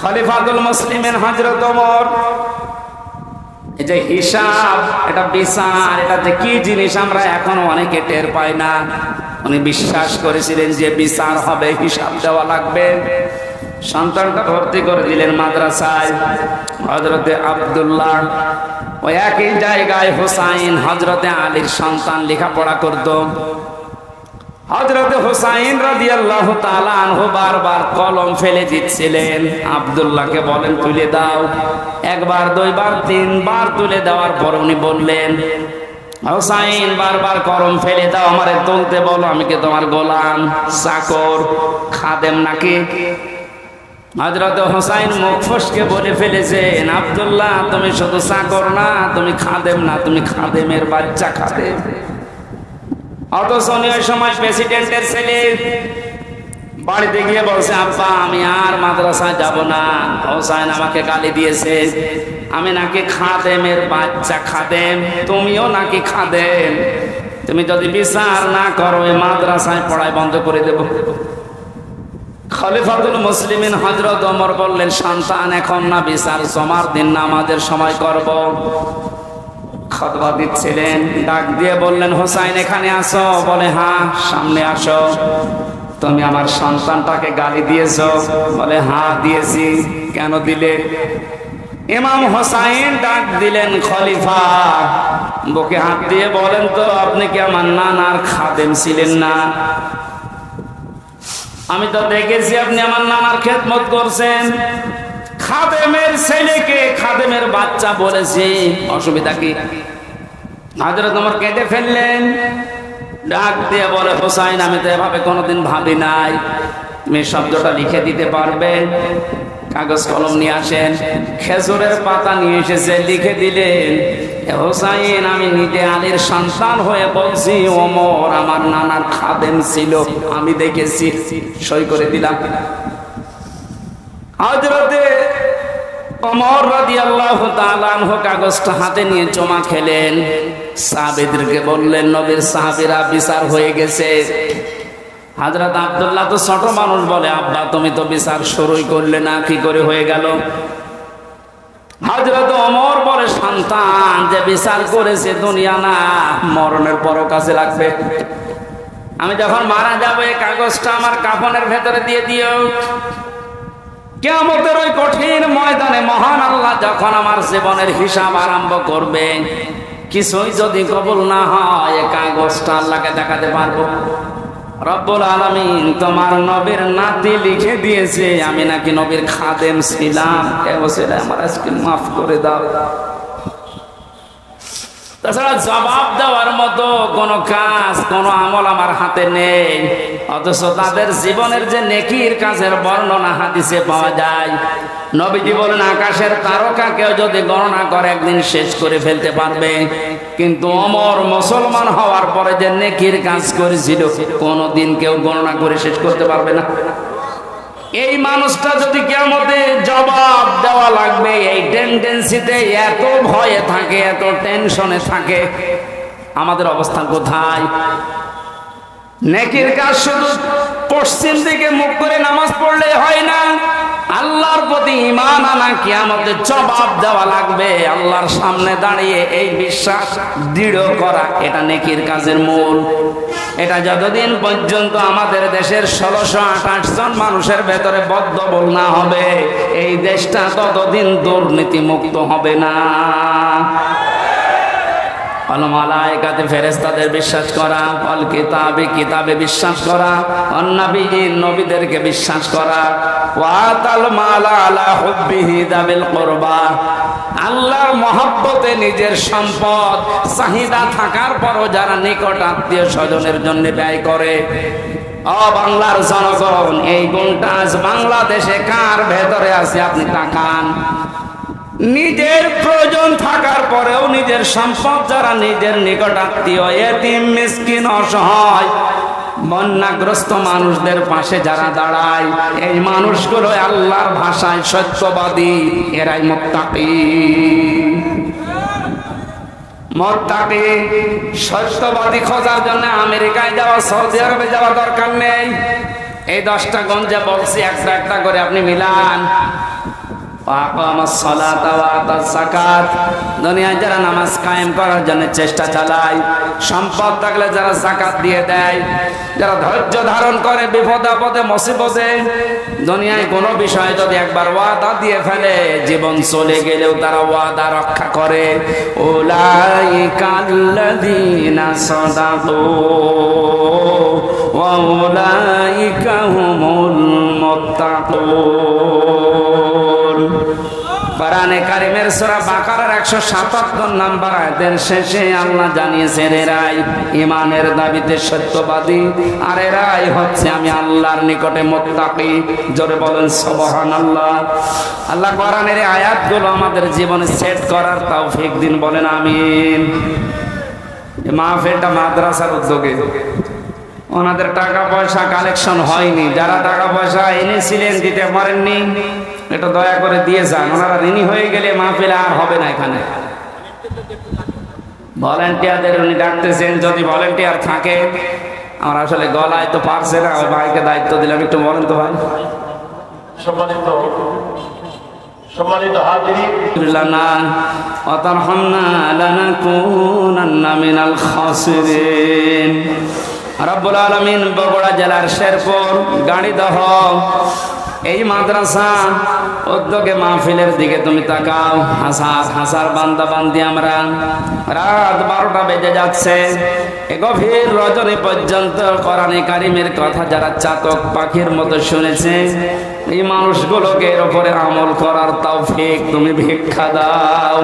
খলিফাতুল মুসলিমের হজরত ওমর। এই যে হিসাব, এটা বিচার, এটা যে কি জিনিস আমরা এখনও অনেকে টের পাই না। উনি বিশ্বাস করেছিলেন যে বিচার হবে, হিসাব দেওয়া লাগবে। সন্তানটা ভর্তি করে দিলেন মাদ্রাসায়। হজরতে আব্দুল্লাহ ওই একই জায়গায় হোসাইন হজরতে আলীর সন্তান লেখাপড়া করতো। হজরত হুসাইন রাদিয়াল্লাহু তাআলা আনহু বারবার কলম ফেলে দিচ্ছিলেন। আব্দুল্লাহকে বলেন, তুলে দাও। একবার, দুইবার, তিনবার তুলে দেওয়ার পর উনি বললেন, হুসাইন, বারবার কলম ফেলে দাও, আমারে তুলতে বলো, আমি কি তোমার গোলাম, চাকর, খাদেম নাকি? হজরত হোসাইন মুখ ফসকে বলে ফেলেছেন, আব্দুল্লাহ, তুমি শুধু চাকর না, তুমি খাদেম না, তুমি খাদেমের বাচ্চা খাদেম। অথচ ওই সময় প্রেসিডেন্টের ছেলে বাড়িতে গিয়ে বলছে, আব্বা, আমি আর মাদ্রাসায় যাব না। হোসাইন আমাকে গালি দিয়েছে। আমি নাকি খাদেমের বাচ্চা, খাদেম। তুমিও নাকি খাদেম। তুমি যদি বিচার না করো মাদ্রাসায় পড়াই বন্ধ করে দেব। খলিফাতুল মুসলিমিন হজরত ওমর বললেন, সন্তান এখন না, বিচার জমার দিন না, আমাদের সময় করব। খতবা দিচ্ছিলেন। ডাক দিয়ে বললেন, হোসাইন, এখানে আসো। বলে হ্যাঁ সামনে আসো। তুমি আমার সন্তানটাকে গালি দিয়েছ। বলে হ্যাঁ দিয়েছি। কেন দিলে? ইমাম হোসাইন ডাক দিলেন, খলিফা। বুকে হাত দিয়ে বলেন তো, আপনি কি আমার নানার খাদেম ছিলেন না? আমি তো দেখেছি আপনি আমার নানার খেদমত করছেন। খাদেমের ছেলেকে খাদেমের বাচ্চা বলেছে। অসুবিধা কি? হাজরত তোমার কেটে ফেললেন। ডাক দিয়ে বলে, হোসাইন, আমি তো এভাবে কোনোদিন ভাবি নাই। তুমি শব্দটা লিখে দিতে পারবে? কাগজ কলম নিয়ে আসেন। খেজুরের পাতা নিয়ে এসেছে, লিখে দিলেন হোসাইন, আমি নিজে আলীর সন্তান হয়ে বলছি, ওমর আমার নানার খাদেম ছিল, আমি দেখেছি। সই করে দিলাম। হজরতে অমর রাদিয়াল্লাহু তাআলা আনহু কাগজটা হাতে নিয়ে জমা খেলেন। সাহাবীদেরকে বললেন, নবীর সাহাবীরা বিচার হয়ে গেছে। হযরত আব্দুল্লাহ তো ছোট মানুষ বলে, আব্বা, তুমি তো বিচার শুরুই করলে না, কি করে হয়ে গেল? হযরত ওমর বলে, সন্তান, যে বিচার করেছে দুনিয়া না, মরণের পরও কাছে লাগবে। আমি যখন মারা যাব, এই কাগজটা আমার কাফনের ভেতরে দিয়ে দিও। কেমতের ওই কঠিন ময়দানে মহান আল্লাহ যখন আমার জীবনের হিসাব আরম্ভ করবে, কিছুই যদি কবুল না হয়, এ কাগজটা আল্লাহকে দেখাতে পারব। রব্বুল আলামিন তোমার নবীর নাতি লিখে দিয়েছে, আমি নাকি নবীর খাদেম ছিলাম। কে বলছে আমার আজকে মাফ করে দাও। তাছাড়া জবাব দেওয়ার মতো কোনো কাজ, কোনো আমল আমার হাতে নেই। অথচ তাদের জীবনের যে নেকির কাজের বর্ণনা হাদিসে পাওয়া যায়। নবীজি বলেন, আকাশের তারকা কেউ যদি গণনা করে একদিন শেষ করে ফেলতে পারবে। কিন্তু অমর মুসলমান হওয়ার পরে যে নেকির কাজ করেছিল, কোনোদিন কেউ গণনা করে শেষ করতে পারবে না। এই মানুষটা যদি কেমতে জবাব দেওয়া লাগবে, এই টেন্ডেন্সিতে এত ভয়ে থাকে, এত টেনশনে থাকে, আমাদের অবস্থান কোথায়? নেকির কাজ শুধু পশ্চিম দিকে মুখ করে নামাজ পড়লে হয় না, আল্লাহর প্রতি ইমান আনা কি আমাদের জবাব দেওয়া লাগবে, আল্লাহর সামনে দাঁড়িয়ে এই বিশ্বাস দৃঢ় করা, এটা নেকির কাজের মূল। এটা যতদিন পর্যন্ত আমাদের দেশের ষোলোশো আঠাশ জন মানুষের ভেতরে বদ্ধবল না হবে, এই দেশটা ততদিন দুর্নীতি মুক্ত হবে না। অলমালায়কাতে ফেরেস্তাদের বিশ্বাস করা, অল কিতাবে কিতাবে বিশ্বাস করা নবীদেরকে বিশ্বাস করা। ওয়াতাল দাবিল আল্লাহর মহব্বতে নিজের সম্পদ, চাহিদা থাকার পরও যারা নিকট আত্মীয় স্বজনের জন্য ব্যয় করে। বাংলার জনগণ, এই গুণটা আজ বাংলাদেশে কার ভেতরে আছে আপনি তাকান। নিজের প্রয়োজন পরেও নিজের সম্পদ যারা নিজের নিকট আত্মীয়, এতিম অসহায়, বন্যাগ্রস্ত মানুষদের পাশে যারা দাঁড়ায়, এই মানুষগুলো আল্লাহর ভাষায় সত্যবাদী, এরাই মোত্তাকি মোত্তাকি সত্যবাদী খোঁজার জন্য আমেরিকায় যাওয়া, সৌদি আরবে যাওয়া দরকার নেই। এই দশটা গঞ্জে বলছি, একটা একটা করে আপনি মিলান। দুনিয়ায় যারা নামাজ কায়েম করার জন্য চেষ্টা চালায়, সম্পদ থাকলে যারা জাকাত দিয়ে দেয়, যারা ধৈর্য ধারণ করে বিপদ আপদে, মুসিবতে, দুনিয়ায় কোনো বিষয়ে যদি একবার ওয়াদা দিয়ে ফেলে, জীবন চলে গেলেও তারা ওয়াদা রক্ষা করে। ওলাইকাল্লাযীনা সাদাকু ওয়া উলাইকা হুমুল মুত্তাকুন। কোরআনে কারিমের সূরা বাকারার 177 নাম্বার আয়াতের শেষে আল্লাহ জানিয়েছেন এরাই ঈমানের দাবিতে সত্যবাদী, আর এরাই হচ্ছে আমি আল্লাহর নিকটে মুত্তাকি। জোরে বলেন, সুবহানাল্লাহ। আল্লাহ কোরআনের এই আয়াতগুলো আমাদের জীবনে সেট করার তৌফিক দিন, বলেন আমিন। মাহফিলটা মাদ্রাসার উদ্যোগে। ওনাদের টাকা পয়সা কালেকশন হয়নি। যারা টাকা পয়সা এনেছিলেন দিতে পারেননি এটা দয়া করে দিয়ে যান। ওনারা ঋণী হয়ে গেলে মাহফিলে আর হবে না এখানে। ভলেন্টিয়ারদের উনি ডাকতেছেন যদি ভলেন্টিয়ার থাকে আমার আসলে গলায় তো পারছে না ওই ভাইকে দায়িত্ব দিলাম একটু বলেন তো ভাই। সম্মানিত জেলার শেরপুর গাড়ি দহ এই মাদ্রাসা উদ্যোগে মাহফিলের দিকে তুমি তাকাও। হাসার হাসার বান্দা বান্দি আমরা। রাত বারোটা বেজে যাচ্ছে। গভীর রজনী পর্যন্ত কোরআনে কারিমের কথা যারা চাতক পাখির মতো শুনেছে, এই মানুষগুলোকে এর উপরে আমল করার তাও তৌফিক তুমি ভিক্ষা দাও।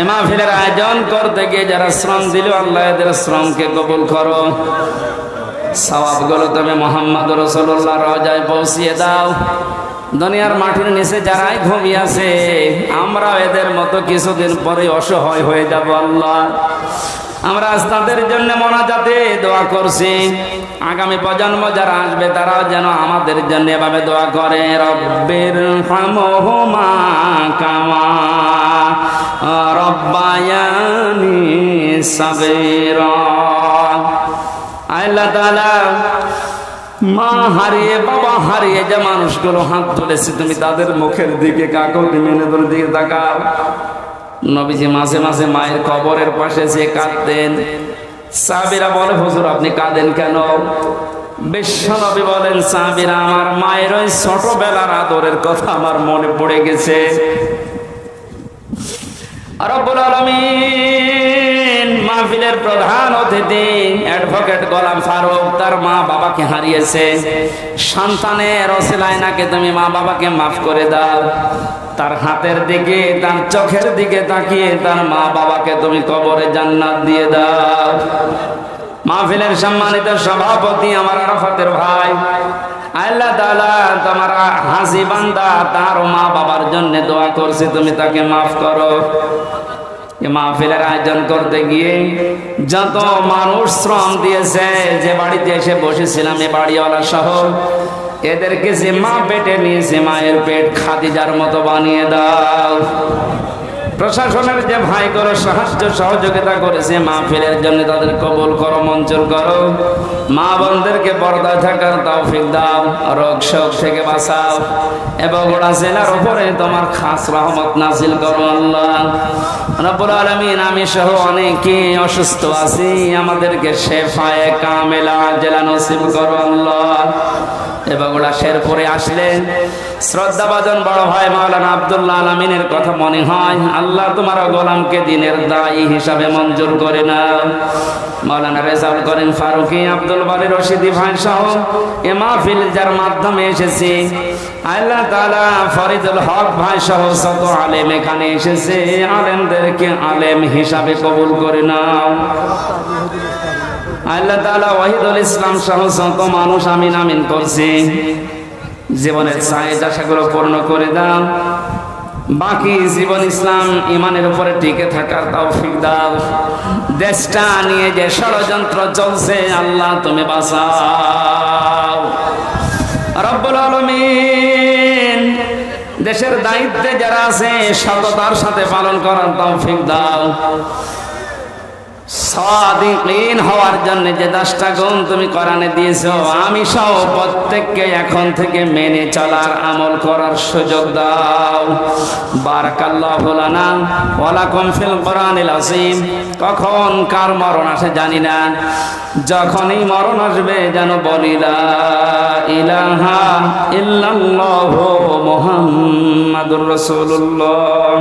এ মাহফিলের আয়োজন করতে গিয়ে যারা শ্রম দিল, আল্লাহ এদের শ্রমকে কবুল করো। সওয়াবগুলো তুমি মোহাম্মদ রসুল্লাহ রজায় পৌঁছিয়ে দাও। দুনিয়ার মাটির নিচে যারাই ঘুমিয়ে আছে আমরা এদের মতো কিছুদিন পরে অসহায় হয়ে যাব আল্লাহ। আমরা আজ তাদের জন্য মনাজাতে দোয়া করছি। আগামী প্রজন্ম যারা আসবে তারা যেন আমাদের জন্য এভাবে দোয়া করে। রব্বের হামহুমা কামা রব্বায়ানি সাবেরা আল্লাহ তাআলা মা হারিয়ে, বাবা হারিয়ে যে মানুষগুলো হাত তুলেছে, তুমি তাদের মুখের দিকে কাকতি মেনেদের দিকে তাকাও। নবীজি মাঝে মাঝে মায়ের কবরের পাশে যে কাঁদতেন। সাবিরা বলে, হুজুর, আপনি কাঁদেন কেন? বিশ্ব নবী বলেন সাবিরা আমার মায়ের ওই ছোটবেলার আদরের কথা আমার মনে পড়ে গেছে। রব্বুল আলামিন মাহফিলের প্রধান অতিথি অ্যাডভোকেট গোলাম ফারুক, তার মা বাবাকে হারিয়েছে। সন্তানের অসিলায় নাকি তুমি মা বাবাকে মাফ করে দাও? তার হাতের দিকে, তার চোখের দিকে তাকিয়ে তার মা বাবাকে তুমি কবরে জান্নাত দিয়ে দাও। মাহফিলের সম্মানিত সভাপতি আমার আরাফাতের ভাই। আল্লাহ তাআলা তোমার হাসি বান্দা, তার মা বাবার জন্য দোয়া করছে, তুমি তাকে মাফ করো। মাহফিলের আয়োজন করতে গিয়ে যত মানুষ শ্রম দিয়েছে, যে বাড়িতে এসে বসেছিলাম, এ বাড়িওয়ালা সহ, এদেরকে যে মা পেটে নিয়েছে, মায়ের পেট খাদিজার মতো বানিয়ে দাও। প্রশাসনের যে ভাই করো সাহায্য সহযোগিতা করেছে মা মাহফিলের জন্য তাদের কবুল করো, মঞ্জুর করো। মা বোনদেরকে পর্দায় থাকার তৌফিক দাও, রোগ শোক থেকে বাঁচাও। এবং ওরা জেলার উপরে তোমার খাস রহমত নাজিল করো, আল্লাহ। রব্বুল আলামিন, আমি সহ অনেকে অসুস্থ আছি, আমাদেরকে শেফায়ে কামেলা জেলা নসিব করো, আল্লাহ। এবং ওরা শেরপুরে আসলেন শ্রদ্ধাভাজন বড় ভাই মাওলানা আব্দুল্লাহ আলমিনের কথা মনে হয়, আল্লাহ তোমার গোলামকে দিনের দায়ী হিসাবে মঞ্জুর করে না মাওলানা রেজাউল করিম ফারুকি, আব্দুল বারি রশিদি ভাই সহ এ মাহফিল যার মাধ্যমে এসেছি। আল্লাহ তাআলা ফরিদুল হক ভাই সহ শত আলেম এখানে এসেছে, আলেমদেরকে আলেম হিসাবে কবুল করে নাও। আল্লাহ তাআলা ওয়াহিদুল ইসলাম সহ শত মানুষ আমিন আমিন করছে। জীবনের চাহিদ আশাগুলো পূর্ণ করে দাও। বাকি জীবন ইসলাম ইমানের উপরে টিকে থাকার তৌফিক দাও। দেশটা নিয়ে যে ষড়যন্ত্র চলছে, আল্লাহ তুমি বাঁচাও। রব্বুল আলামিন, দেশের দায়িত্বে যারা আছে, সততার সাথে পালন করার তৌফিক দাও। সাদিকিন হওয়ার জন্য যে দশটা গুণ তুমি কোরআনে দিয়েছ, আমি সহ প্রত্যেককে এখন থেকে মেনে চলার আমল করার সুযোগ দাও। বারাকাল্লাহু লানা ওয়া লাকুম ফিল কোরআনিল আযীম। কখন কার মরণ আসে জানি না। যখনই মরণ আসবে যেন বলি, লা ইলাহা ইল্লাল্লাহু মুহাম্মাদুর রাসূলুল্লাহ।